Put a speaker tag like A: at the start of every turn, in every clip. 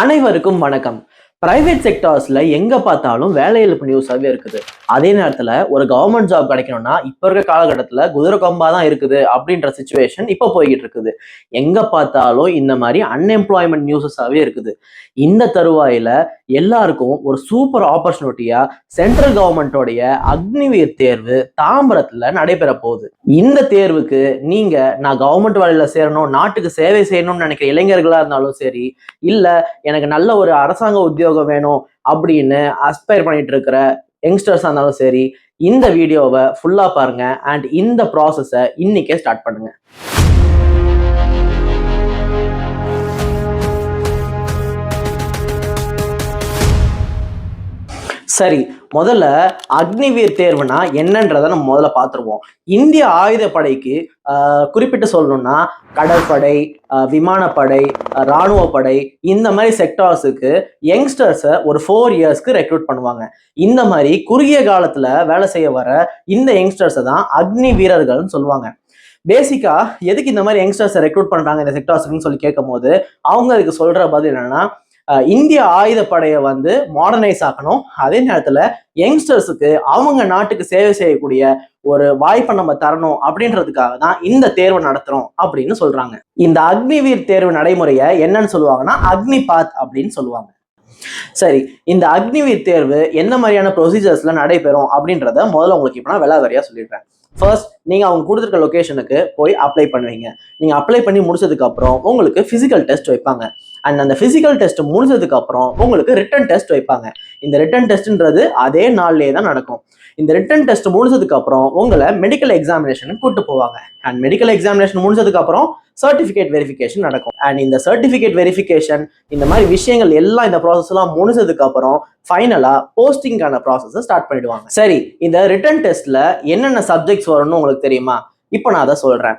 A: அனைவருக்கும் வணக்கம். பிரைவேட் செக்டார்ஸில் எங்க பார்த்தாலும் வேலையிழப்பு நியூஸாகவே இருக்குது. அதே நேரத்துல ஒரு கவர்மெண்ட் ஜாப் கிடைக்கணும்னா இப்ப இருக்க காலகட்டத்துல குதிரை கொம்பா தான் இருக்குது அப்படின்ற சுச்சுவேஷன் இப்ப போய்கிட்டு இருக்குது. எங்க பார்த்தாலும் இந்த மாதிரி அன்எம்ப்ளாய்மெண்ட் நியூஸஸாகவே இருக்குது. இந்த தருவாயில எல்லாருக்கும் ஒரு சூப்பர் ஆப்பர்ச்சுனிட்டியா சென்ட்ரல் கவர்மெண்டோடைய அக்னிவீர் தேர்வு தாம்பரத்துல நடைபெற போகுது. இந்த தேர்வுக்கு நீங்க நான் கவர்மெண்ட் வேலையில சேரணும் நாட்டுக்கு சேவை செய்யணும்னு நினைக்கிற இளைஞர்களா இருந்தாலும் சரி இல்ல எனக்கு நல்ல ஒரு அரசாங்க உத்தியோகம் வேணும் அப்படின்னு அஸ்பயர் பண்ணிட்டு இருக்கிற யங்ஸ்டர்ஸா இருந்தாலும் சரி இந்த வீடியோவை ஃபுல்லா பாருங்க அண்ட் இந்த ப்ராசஸை இன்னைக்கே ஸ்டார்ட் பண்ணுங்க. சரி முதல்ல அக்னிவீர் தேர்வுனா என்னன்றதை நம்ம முதல்ல பார்த்துருவோம். இந்திய ஆயுதப்படைக்கு குறிப்பிட்டு சொல்லணும்னா கடற்படை விமானப்படை இராணுவப்படை ராணுவப்படை இந்த மாதிரி செக்டார்ஸுக்கு யங்ஸ்டர்ஸை ஒரு ஃபோர் இயர்ஸ்க்கு ரெக்ரூட் பண்ணுவாங்க. இந்த மாதிரி குறுகிய காலத்தில் வேலை செய்ய வர இந்த யங்ஸ்டர்ஸை தான் அக்னி வீரர்கள்னு சொல்லுவாங்க. பேசிக்கா எதுக்கு இந்த மாதிரி யங்ஸ்டர்ஸை ரெக்ரூட் பண்ணுறாங்க இந்த செக்டார்ஸ்க்குன்னு சொல்லி கேட்கும் போது அவங்க அதுக்கு சொல்கிற பதில் என்னன்னா இந்திய ஆயுதப்படையை வந்து மாடர்னைஸ் ஆக்கணும். அதே நேரத்துல யங்ஸ்டர்ஸுக்கு அவங்க நாட்டுக்கு சேவை செய்யக்கூடிய ஒரு வாய்ப்பை நம்ம தரணும் அப்படின்றதுக்காக தான் இந்த தேர்வு நடத்துறோம் அப்படின்னு சொல்றாங்க. இந்த அக்னிவீர் தேர்வு நடைமுறையை என்னன்னு சொல்லுவாங்கன்னா அக்னி பாத் அப்படின்னு சொல்லுவாங்க. சரி இந்த அக்னிவீர் தேர்வு என்ன மாதிரியான ப்ரொசீஜர்ஸ்ல நடைபெறும் அப்படின்றத முதல்ல உங்களுக்கு இப்போ நான் விலாவரியா சொல்லிடுறேன். ஃபர்ஸ்ட் நீங்கள் அவங்க கொடுத்துருக்க லொக்கேஷனுக்கு போய் அப்ளை பண்ணுவீங்க. நீங்கள் அப்ளை பண்ணி முடிச்சதுக்கப்புறம் உங்களுக்கு ஃபிசிக்கல் டெஸ்ட் வைப்பாங்க. அண்ட் அந்த ஃபிசிக்கல் டெஸ்ட் முடிஞ்சதுக்கப்புறம் உங்களுக்கு ரிட்டன் டெஸ்ட் வைப்பாங்க. இந்த ரிட்டன் டெஸ்ட்ன்றது அதே நாள்லேயே தான் நடக்கும். இந்த ரிட்டன் டெஸ்ட் முடிஞ்சதுக்கப்புறம் உங்களை மெடிக்கல் எக்ஸாமினேஷனுக்கு கூட்டு போவாங்க. அண்ட் மெடிக்கல் எக்ஸாமினேஷன் முடிஞ்சதுக்கப்புறம் சர்டிஃபிகேட் வெரிஃபிகேஷன் நடக்கும். அண்ட் இந்த சர்டிஃபிகேட் வெரிஃபிகேஷன் இந்த மாதிரி விஷயங்கள் எல்லாம் இந்த ப்ராசஸ் எல்லாம் முடிஞ்சதுக்கு அப்புறம் ஃபைனலா போஸ்டிங்கான ப்ராசஸ் ஸ்டார்ட் பண்ணிடுவாங்க. சரி இந்த ரிட்டன் டெஸ்ட்ல என்னென்ன சப்ஜெக்ட்ஸ் வரும்னு உங்களுக்கு தெரியுமா? இப்போ நான் அதை சொல்றேன்.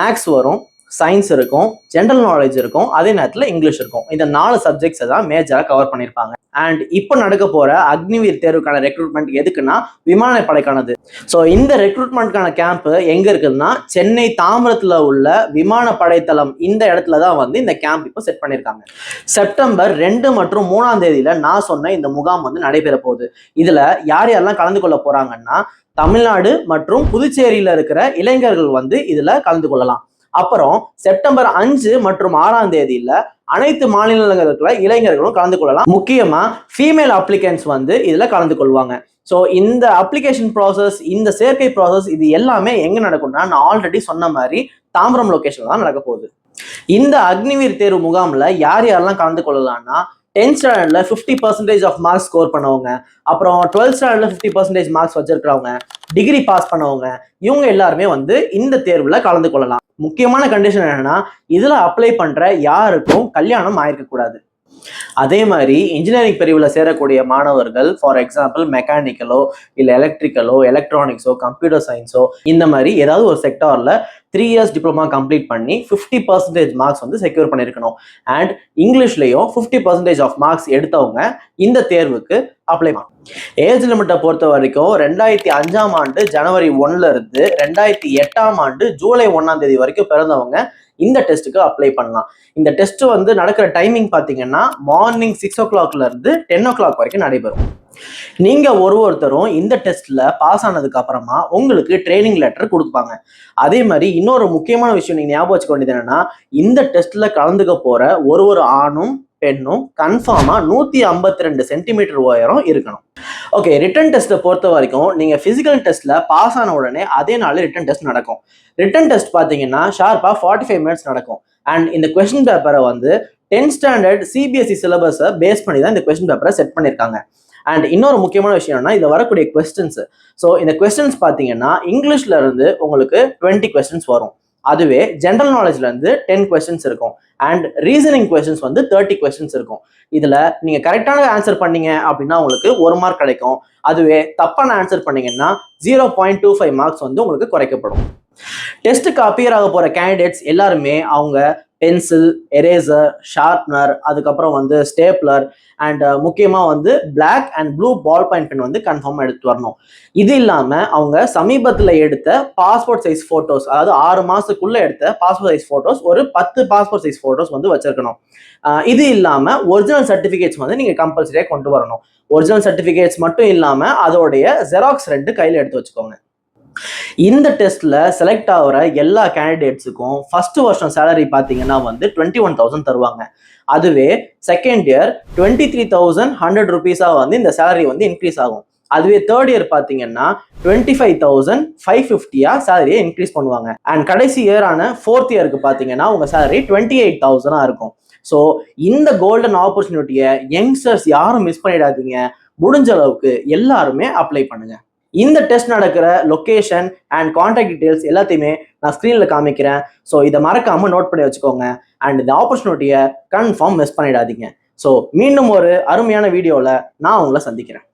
A: மேக்ஸ் வரும் சயின்ஸ் இருக்கும் ஜென்ரல் நாலேஜ் இருக்கும் அதே நேரத்தில் இங்கிலீஷ் இருக்கும். இந்த நாலு சப்ஜெக்ட்ஸை தான் மேஜராக கவர் பண்ணியிருப்பாங்க அண்ட் இப்போ நடக்க போகிற அக்னிவீர் தேர்வுக்கான ரெக்ரூட்மெண்ட் எதுக்குன்னா விமானப்படைக்கானது. ஸோ இந்த ரெக்ரூட்மெண்ட்கான கேம்ப் எங்கே இருக்குதுன்னா சென்னை தாம்பரத்தில் உள்ள விமானப்படை தளம் இந்த இடத்துல தான் வந்து இந்த கேம்ப் இப்போ செட் பண்ணியிருக்காங்க செப்டம்பர் ரெண்டு மற்றும் மூணாம் தேதியில் நான் சொன்ன இந்த முகாம் வந்து நடைபெற போகுது. இதில் யார் யாரெல்லாம் கலந்து கொள்ள போறாங்கன்னா தமிழ்நாடு மற்றும் புதுச்சேரியில் இருக்கிற இளைஞர்கள் வந்து இதில் கலந்து கொள்ளலாம். அப்புறம் செப்டம்பர் அஞ்சு மற்றும் ஆறாம் தேதியில அனைத்து மாநிலங்களில் இருக்கிற இளைஞர்களும் கலந்து கொள்ளலாம். முக்கியமா ஃபீமேல் அப்ளிகன்ஸ் வந்து இதுல கலந்து கொள்வாங்க. ஸோ இந்த அப்ளிகேஷன் ப்ராசஸ் இந்த சேர்க்கை ப்ராசஸ் இது எல்லாமே எங்க நடக்கும்னா நான் ஆல்ரெடி சொன்ன மாதிரி தாம்பரம் லொக்கேஷன் தான் நடக்க போகுது. இந்த அக்னிவீர் தேர்வு முகாமில் யார் யாரெல்லாம் கலந்து கொள்ளலாம்னா டென்த் ஸ்டாண்டர்டில் fifty percentage of marks score பண்ணவங்க அப்புறம் டுவெல்த் ஸ்டாண்டர்டில் ஃபிஃப்டி பர்சன்டேஜ் மார்க்ஸ் வச்சிருக்கிறவங்க டிகிரி பாஸ் பண்ணவங்க இவங்க எல்லாருமே வந்து இந்த தேர்வில் கலந்து கொள்ளலாம். முக்கியமான கண்டிஷன் என்னன்னா இதுல அப்ளை பண்ற யாருக்கும் கல்யாணம் ஆயிருக்க கூடாது அதே மாதிரி இன்ஜினியரிங் பிரிவில் சேரக்கூடிய மாணவர்கள் ஃபார் எக்ஸாம்பிள் மெக்கானிக்கலோ இல்லை எலக்ட்ரிக்கலோ எலக்ட்ரானிக்ஸோ கம்ப்யூட்டர் சயின்ஸோ இந்த மாதிரி ஏதாவது ஒரு செக்டாரில் த்ரீ இயர்ஸ் டிப்ளமா கம்ப்ளீட் பண்ணி ஃபிஃப்டி பர்சன்டேஜ் மார்க்ஸ் வந்து செக்யூர் பண்ணியிருக்கணும் அண்ட் இங்கிலீஷ்லேயும் ஃபிஃப்டி பர்சன்டேஜ் ஆஃப் மார்க்ஸ் எடுத்தவங்க இந்த தேர்வுக்கு அப்ளை பண்ணும் ஏஜ் லிமிட்டை பொறுத்த வரைக்கும் ரெண்டாயிரத்தி அஞ்சாம் ஆண்டு ஜனவரி ஒன்ல இருந்து ரெண்டாயிரத்தி எட்டாம் ஆண்டு ஜூலை ஒன்றாம் தேதி வரைக்கும் பிறந்தவங்க இந்த டெஸ்ட்டுக்கு அப்ளை பண்ணலாம். இந்த டெஸ்ட் வந்து நடக்கிற டைமிங் பார்த்தீங்கன்னா மார்னிங் சிக்ஸ் ஓ கிளாக்ல இருந்து டென் ஓ கிளாக் வரைக்கும் நடைபெறும். நீங்க ஒரு ஒருத்தரும் இந்த டெஸ்ட்ல பாஸ் ஆனதுக்கு அப்புறமா உங்களுக்கு ட்ரைனிங் லெட்டர் கொடுப்பாங்க. அதே மாதிரி இன்னொரு முக்கியமான விஷயம் நீங்க ஞாபகம் வச்சுக்க வேண்டியது என்னன்னா இந்த டெஸ்ட்ல கலந்துக்க போற ஒரு ஒரு ஆணும் பெண்ணும் கன்ஃபார்மா நூத்தி ஐம்பத்தி ரெண்டு சென்டிமீட்டர் உயரம் இருக்கணும். ஓகே ரிட்டன் டெஸ்ட்டை பொறுத்த வரைக்கும் நீங்கள் ஃபிசிக்கல் டெஸ்ட்டில் பாஸ் ஆன உடனே அதே நாள் ரிட்டன் டெஸ்ட் நடக்கும். ரிட்டன் டெஸ்ட் பார்த்தீங்கன்னா ஷார்ப்பாக ஃபார்ட்டி ஃபைவ் மினிட்ஸ் நடக்கும். அண்ட் இந்த கொஸ்டின் பேப்பரை வந்து டென்த் ஸ்டாண்டர்ட் சிபிஎஸ்சி சிலபஸை பேஸ் பண்ணி தான் இந்த கொஸ்டின் பேப்பரை செட் பண்ணியிருக்காங்க அண்ட் இன்னொரு முக்கியமான விஷயம் என்னன்னா இதில் வரக்கூடிய கொஸ்டின்ஸ் ஸோ இந்த கொஸ்டின்ஸ் பார்த்தீங்கன்னா இங்கிலீஷ்ல இருந்து உங்களுக்கு டுவெண்ட்டி கொஸ்டின்ஸ் வரும். அதுவே ஜென்ரல் நாலேஜ்ல இருந்து டென் கொஸ்டின்ஸ் இருக்கும். அண்ட் ரீசனிங் கொஸ்டின்ஸ் வந்து தேர்ட்டி கொஸ்டின்ஸ் இருக்கும். இதுல நீங்க கரெக்டான ஆன்சர் பண்ணீங்க அப்படின்னா உங்களுக்கு ஒரு மார்க் கிடைக்கும். அதுவே தப்பான ஆன்சர் பண்ணீங்கன்னா zero point two five marks வந்து உங்களுக்கு குறைக்கப்படும். டெஸ்ட்டுக்கு அப்பியர் ஆக போகிற கேண்டிடேட்ஸ் எல்லாருமே அவங்க பென்சில் எரேசர் ஷார்ப்னர் அதுக்கப்புறம் வந்து ஸ்டேப்லர் அண்ட் uh, முக்கியமாக வந்து black and blue ball point pen வந்து கன்ஃபார்மாக எடுத்து வரணும். இது இல்லாமல் அவங்க சமீபத்தில் எடுத்த பாஸ்போர்ட் சைஸ் ஃபோட்டோஸ் அதாவது ஆறு மாதத்துக்குள்ளே எடுத்த பாஸ்போர்ட் சைஸ் ஃபோட்டோஸ் ஒரு பத்து பாஸ்போர்ட் சைஸ் ஃபோட்டோஸ் வந்து வச்சிருக்கணும். இது இல்லாமல் ஒரிஜினல் சர்டிஃபிகேட்ஸ் வந்து நீங்கள் கம்பல்சரியாக கொண்டு வரணும். ஒரிஜினல் சர்டிஃபிகேட்ஸ் மட்டும் இல்லாமல் அதோடைய ஜெராக்ஸ் ரெண்டு கையில் எடுத்து வச்சுக்கோங்க. இந்த டெஸ்ட்ல செலக்ட் ஆகிற எல்லா கேண்டிடேட்ஸுக்கும் ஃபர்ஸ்ட் வருஷம் சேலரி பார்த்தீங்கன்னா வந்து டுவெண்ட்டி ஒன் தௌசண்ட் தருவாங்க. அதுவே second year twenty three thousand hundred ருபீஸாக வந்து இந்த சேலரி வந்து இன்க்ரீஸ் ஆகும். அதுவே தேர்ட் இயர் பார்த்தீங்கன்னா டுவெண்ட்டி ஃபைவ் தௌசண்ட் ஃபைவ் ஃபிஃப்டியாக சேலரியை இன்க்ரீஸ் பண்ணுவாங்க. அண்ட் கடைசி இயரான ஃபோர்த் இயருக்கு பார்த்தீங்கன்னா உங்கள் சேலரி டுவெண்ட்டி எயிட் தௌசண்டாக இருக்கும். ஸோ இந்த கோல்டன் ஆப்பர்ச்சுனிட்டியை யங்ஸ்டர்ஸ் யாரும் மிஸ் பண்ணிடாதீங்க. முடிஞ்ச அளவுக்கு எல்லாருமே அப்ளை பண்ணுங்கள் இந்த டெஸ்ட் நடக்கிற லொகேஷன் அண்ட் கான்டாக்ட் டீடைல்ஸ் எல்லாத்தையுமே நான் ஸ்க்ரீனில் காமிக்கிறேன். ஸோ இதை மறக்காமல் நோட் பண்ணி வச்சுக்கோங்க. அண்ட் இந்த ஆப்பர்ச்சுனிட்டியை கன்ஃபார்ம் மிஸ் பண்ணிடாதீங்க. ஸோ மீண்டும் ஒரு அருமையான வீடியோவில் நான் உங்களை சந்திக்கிறேன்.